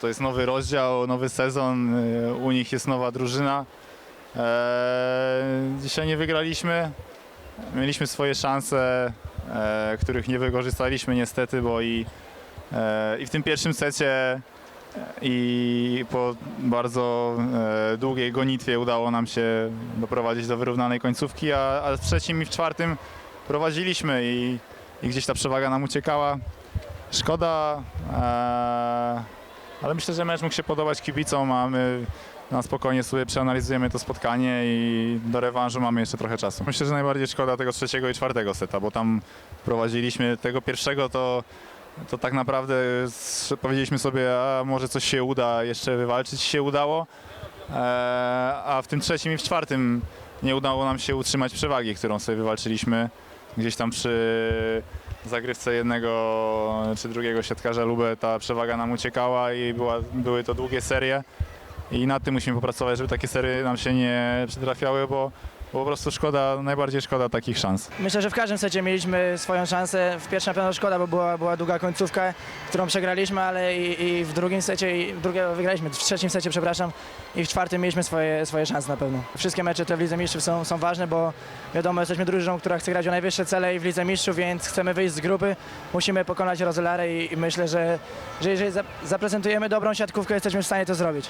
To jest nowy rozdział, nowy sezon, y, u nich jest nowa drużyna. Eee, Dzisiaj nie wygraliśmy. Mieliśmy swoje szanse, e, których nie wykorzystaliśmy niestety, bo i, e, i w tym pierwszym secie e, i po bardzo e, długiej gonitwie udało nam się doprowadzić do wyrównanej końcówki, a, a w trzecim i w czwartym prowadziliśmy i, i gdzieś ta przewaga nam uciekała. Szkoda, e, ale myślę, że mecz mógł się podobać kibicom, a my na spokojnie sobie przeanalizujemy to spotkanie i do rewanżu mamy jeszcze trochę czasu. Myślę, że najbardziej szkoda tego trzeciego i czwartego seta, bo tam prowadziliśmy tego pierwszego, to, to tak naprawdę powiedzieliśmy sobie, a może coś się uda jeszcze wywalczyć, się udało, e, a w tym trzecim i w czwartym nie udało nam się utrzymać przewagi, którą sobie wywalczyliśmy gdzieś tam przy zagrywce jednego czy drugiego siatkarza Lubę ta przewaga nam uciekała i była, były to długie serie. I nad tym musimy popracować, żeby takie serie nam się nie przytrafiały, bo, po prostu szkoda, najbardziej szkoda takich szans. Myślę, że w każdym secie mieliśmy swoją szansę. W pierwszym na pewno szkoda, bo była, była długa końcówka, którą przegraliśmy, ale i, i w drugim secie, i drugiego wygraliśmy, w trzecim secie, przepraszam, i w czwartym mieliśmy swoje, swoje szanse na pewno. Wszystkie mecze te w Lidze Mistrzów są, są ważne, bo wiadomo, jesteśmy drużyną, która chce grać o najwyższe cele i w Lidze Mistrzów, więc chcemy wyjść z grupy, musimy pokonać Rozelarę i, i myślę, że, że jeżeli za- zaprezentujemy dobrą siatkówkę, jesteśmy w stanie to zrobić.